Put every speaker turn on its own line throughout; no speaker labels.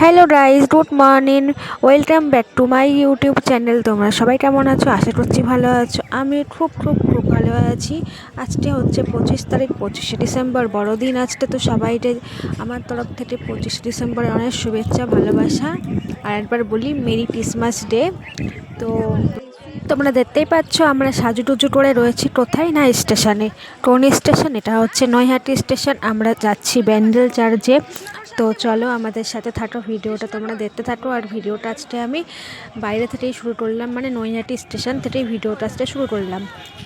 Hello guys good morning welcome back to my YouTube channel তোমরা সবাই কেমন আছো? আশা করছি ভালো আছো। আমি খুব খুব খুব ভালো আছি। আজকে হচ্ছে পঁচিশ তারিখ, পঁচিশে ডিসেম্বর। বড়দিন আজকে, তো সবাইকে আমার তরফ থেকে পঁচিশে ডিসেম্বরে অনেক শুভেচ্ছা, ভালোবাসা। আর একবার বলি, মেরি ক্রিসমাস ডে। তো তোমরা দেখতেই পাচ্ছ, আমরা সাজুটুজু করে রয়েছি কোথায় না স্টেশনে। কোন স্টেশন? এটা হচ্ছে নৈহাটি স্টেশন। আমরা যাচ্ছি ব্যান্ডেল চার্জে তো চলো আমাদের সাথে থাকো, ভিডিওটা তোমরা দেখতে থাকো। আর ভিডিওটা আজকে আমি বাইরে থেকেই শুরু করলাম মানে নৈহাটি স্টেশন থেকেই ভিডিওটা আজকে শুরু করলাম।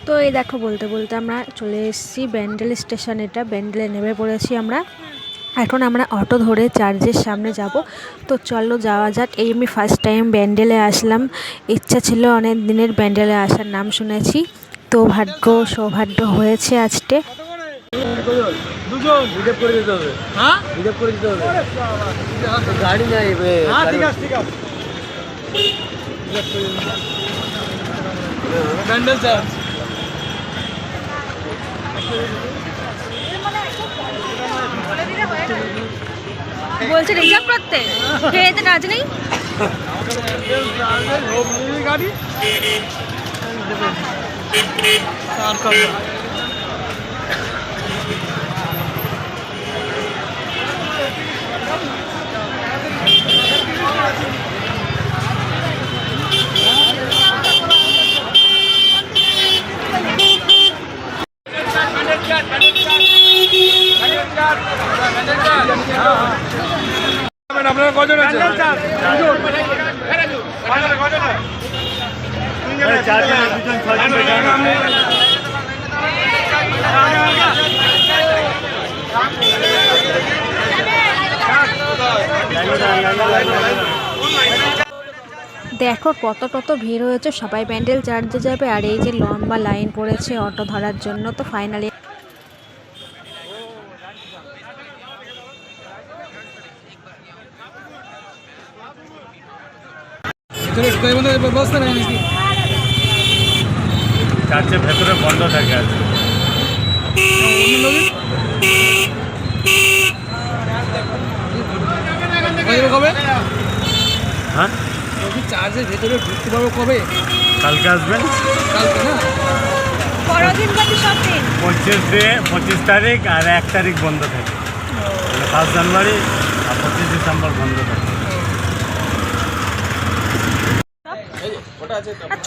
তো এই দেখো, বলতে বলতে আমরা চলে এসেছি ব্যান্ডেল স্টেশন। এটা ব্যান্ডেলে নেমে পড়েছি আমরা। এখন আমরা অটো ধরে চার্চের সামনে যাব। তো চলো যাওয়া যাক। এই আমি ফার্স্ট টাইম ব্যান্ডেলে আসলাম। ইচ্ছা ছিল অনেক দিনের ব্যান্ডেলে আসার নাম শুনেছি। তো ভাগ্য সৌভাগ্য হয়েছে আজকে।
রিজার্ভ করে দিতে হবে
হ্যাঁ
রিজার্ভ করে দিতে হবে গাড়ি নাই এ,
হ্যাঁ
গাড়ি-
ঠিক আছে ঠিক আছে ব্যান্ডেল চার্জ
বলছে রিজার্ভ করতে। খেয়েতে কাজ নেই।
গাড়ি আর কবে আপনারা কজন আছে
দেখো কত কত ভিড় হয়েছে সবাই প্যান্ডেল চার্জে যাবে আর এই যে লম্বা লাইন পড়েছে অটো ধরার জন্য তো ফাইনালি
ভিতরে
বন্ধ থাকে।
কবে কবে
হ্যাঁ?
বলছি চার্জের ভেতরে ঢুকতে পারব কবে?
কালকে আসবেন
কালকে না?
সব দিন
পঁচিশ ডে পঁচিশ তারিখ আর এক তারিখ বন্ধ থাকে। ফার্স্ট জানুয়ারি আর পঁচিশ ডিসেম্বর বন্ধ থাকে।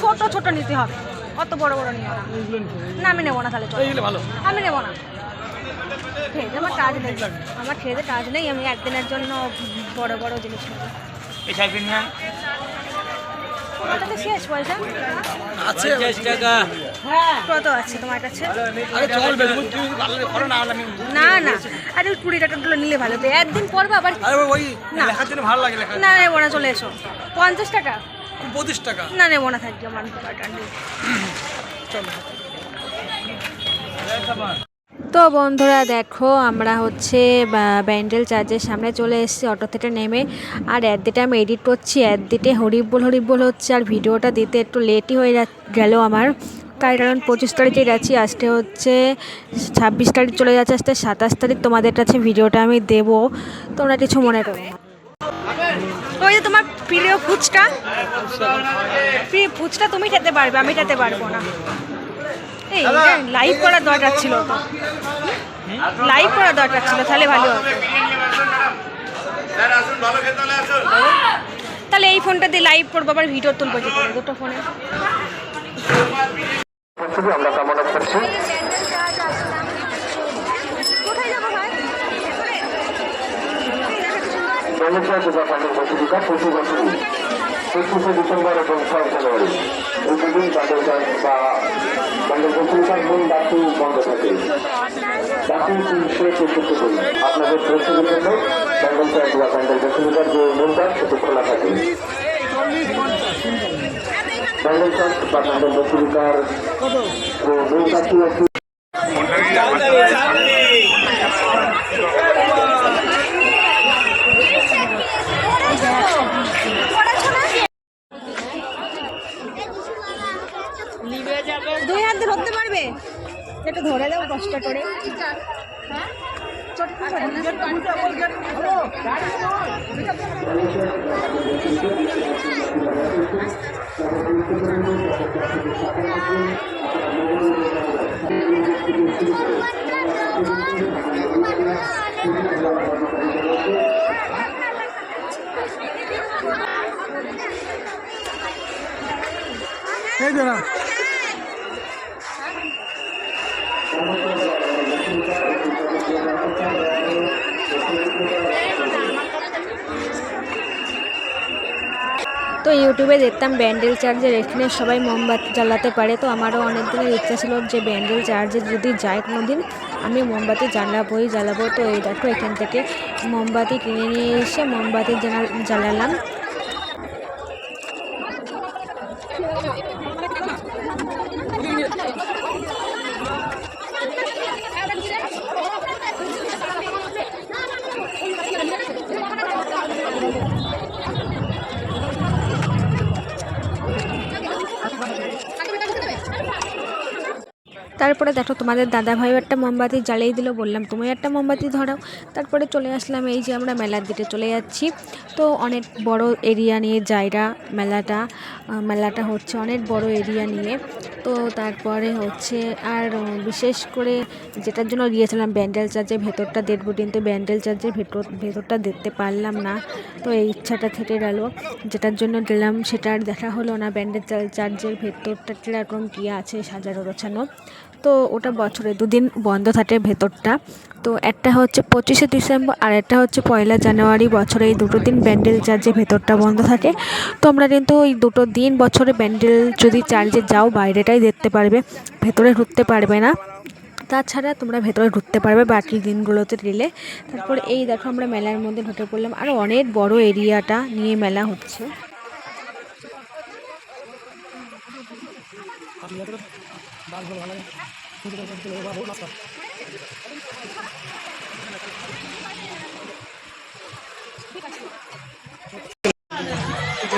ছোট ছোট নিতে হবে। অত বড় বড় নিয়ে না। আমি নেব না তাহলে আমি নেব না। খেতে আমার কাজ নেই। আমার খেতে কাজ নেই। আমি একদিনের জন্য বড় বড় জিনিস নেব। তো শেষ পয়সা
আছে।
কত আছে তোমার কাছে?
আরে চল বেশ তুমি যদি ভালো লাগে করো না
না না। আরে ওই কুড়ি টাকাগুলো নিলে ভালো। তো একদিন পরবে আবার না।
ভালো
না নেব না চলে এসো। পঞ্চাশ টাকা?
পঁচিশ টাকা।
না নেব না থাকবে আমার নেই তো বন্ধুরা দেখো আমরা হচ্ছে ব্যান্ডেল চার্জের সামনে চলে এসেছি অটো থেকে নেমে। আর অ্যাড দিতে আমি এডিট করছি অ্যাড দিতে হরিবল হরিবল হচ্ছে। আর ভিডিওটা দিতে একটু লেটই হয়ে গেল আমার। তাই কারণ পঁচিশ তারিখে গেছি আজকে হচ্ছে ছাব্বিশ তারিখ চলে যাচ্ছে আজকে সাতাশ তারিখ তোমাদের কাছে ভিডিওটা আমি দেবো। তোমরা কিছু মনে করো না। ওই যে তোমার প্রিয় ফুচকা। প্রিয় ফুচকা তুমি খেতে পারবে আমি খেতে পারব না। এই লাইভ করার দরকার ছিল তো। লাইভ করার দরকার ছিল তাহলে ভালো তাহলে এই ফোনটা দিয়ে লাইভ করব আবার ভিডিও তুলবো যে দুটো ফোনে
আমরা কামনা করছি।
কোথায়
পঁচিশে ডিসেম্বর এবং ছয় জানুয়ারি এই দুদিন চার্চ বা বান্ডেল পত্রিকার মূল ডাকি বন্ধ থাকে ডাকি তিনশো চৌষট্টি দিন আপনাদের প্রস্তুতির জন্য বান্ডেল চার্চ বা বান্ডেল পত্রিকার যে মূল ডাক সেটি খোলা থাকে বান্ডেল চার্চ বা বান্ডেল পত্রিকার মূল ডাকটি একটি
দুই হাত দিয়ে ধরতে পারবে একটু ধরে দাও কষ্ট করে। ছোট ছোট
এই যে না
তো ইউটিউবে দেখতাম ব্যান্ডেল চার্জের এখানে সবাই মোমবাতি জ্বালাতে পারে। তো আমারও অনেক দিনের ইচ্ছা ছিল যে ব্যান্ডেল চার্জে যদি যায় কোনো দিন আমি মোমবাতি জ্বালাবোই, জ্বালাবো। তো এই দেখো এখান থেকে মোমবাতি কিনে নিয়ে এসে মোমবাতি জ্বালা- জ্বালালাম। তারপরে দেখো তোমাদের দাদা ভাইও একটা মোমবাতি জ্বালিয়ে দিল, বললাম, তুমি একটা মোমবাতি ধরাও। তারপরে চলে আসলাম এই যে আমরা মেলার দিকে চলে যাচ্ছি। তো অনেক বড় এরিয়া নিয়ে জায়গা, মেলাটা মেলাটা হচ্ছে অনেক বড় এরিয়া নিয়ে। তো তারপরে হচ্ছে আর বিশেষ করে যেটার জন্য গিয়েছিলাম, ব্যান্ডেল চার্চের ভেতরটা দেখব কিন্তু ব্যান্ডেল চার্চের ভেতর, ভেতরটা দেখতে পারলাম না। তো এই ইচ্ছাটা থেকে গেল। যেটার জন্য গেলাম সেটা আর দেখা হলো না। ব্যান্ডেল চার- চার্চের ভেতরটা কীরকম, কী আছে সাজানো গোছানো। তো ওটা বছরে দুদিন বন্ধ থাকে ভেতরটা। তো একটা হচ্ছে পঁচিশে ডিসেম্বর আর একটা হচ্ছে পয়লা জানুয়ারি বছরে এই দুটো দিন ব্যান্ডেল চার্জে ভেতরটা বন্ধ থাকে। তোমরা কিন্তু ওই দুটো দিন বছরে ব্যান্ডেল যদি চার্জে যাও, বাইরেটাই দেখতে পারবে, ভেতরে ঢুকতে পারবে না। তাছাড়া তোমরা ভেতরে ঢুকতে পারবে বাকি দিনগুলোতে গেলে তারপর এই দেখো আমরা মেলার মধ্যে ঢুকে পড়লাম। আর অনেক বড় এরিয়াটা নিয়ে মেলা হচ্ছে।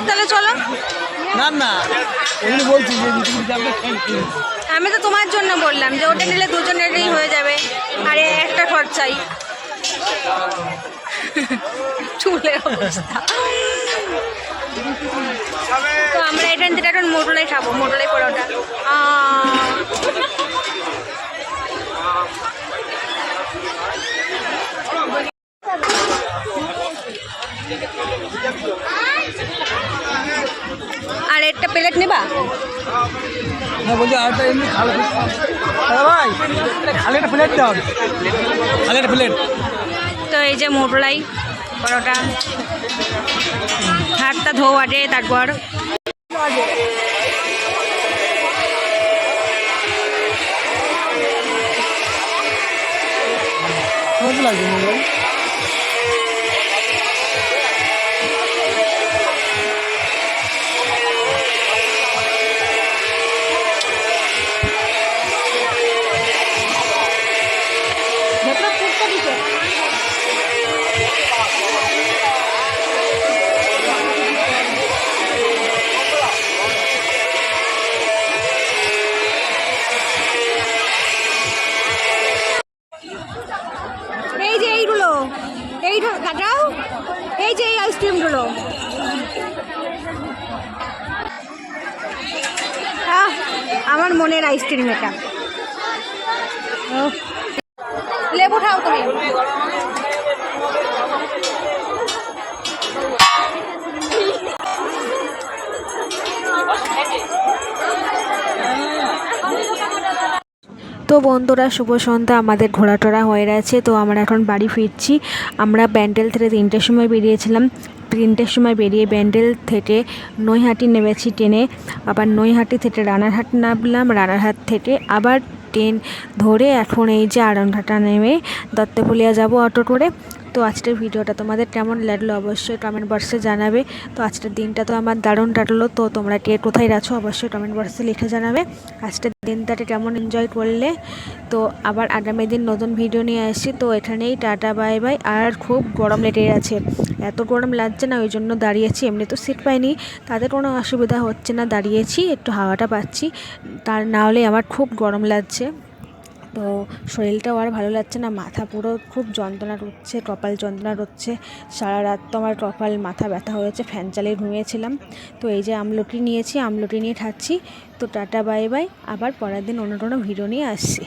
তাহলে চলো।
না না। এমনি বলছি যে
আমি তো তোমার জন্য বললাম যে ওটা নিলে দুজনেরই হয়ে যাবে। আর একটা খরচাই। চুলের অবস্থা। তো আমরা এখান থেকে এখন মোটলাই খাব মোটলাই পরোটা আহ, আর একটা প্লেট নেবা
হ্যাঁ বলছি আরেকটা এমনি খালে ভাই খালে একটা প্লেট দাও। খালে একটা প্লেট
তো এই যে মোটলাই পরোটা। হাতটা ধো আগে তারপর।
লাগবে মোবাইল
আইসক্রিম এটা। লেবু খাও তুমি। তো বন্ধুরা, শুভ সন্ধ্যা। আমাদের ঘোরা টোরা হয়ে গেছে। তো আমরা এখন বাড়ি ফিরছি। আমরা ব্যান্ডেল থেকে তিনটের সময় বেরিয়েছিলাম। তিনটের সময় বেরিয়ে ব্যান্ডেল থেকে নৈহাটি নেমেছি ট্রেনে। আবার নৈহাটি থেকে রানারহাট নামলাম, রানারহাট থেকে আবার ট্রেন ধরে এখন এই যে আড়ংঘাটা নেমে দত্তপুলিয়া যাব অটো করে। তো আজকের ভিডিওটা তোমাদের কেমন লাগল অবশ্যই কমেন্ট বক্সে জানাবে। তো আজকের দিনটা তো আমার দারুণ কাটলো। তো তোমরা কে কোথায় আছো অবশ্যই কমেন্ট বক্সে লিখে জানাবে। আজকের দিনটাকে কেমন এনজয় করলে? তো আবার আগামী দিন নতুন ভিডিও নিয়ে আসছি। তো এখানেই টাটা বাই বাই আর খুব গরম লেগে আছে এত গরম লাগছে না, ওই জন্য দাঁড়িয়েছি। এমনি তো সিট পাইনি। তাদের কোনো অসুবিধা হচ্ছে না, দাঁড়িয়েছি, একটু হাওয়াটা পাচ্ছি। তার না হলে আমার খুব গরম লাগছে। তো শরীরটাও আর ভালো লাগছে না, মাথা পুরো খুব যন্ত্রণা করছে, কপাল যন্ত্রণা করছে। সারা রাত তো আমার কপাল, মাথা ব্যথা হয়েছে ফ্যান চালিয়ে ঘুমিয়েছিলাম। তো এই যে আমলটি নিয়েছি, আমলকি নিয়ে খাচ্ছি। তো টাটা, বাই বাই। আবার পরের দিন অন্য কোনো ভিডিও নিয়ে আসছি।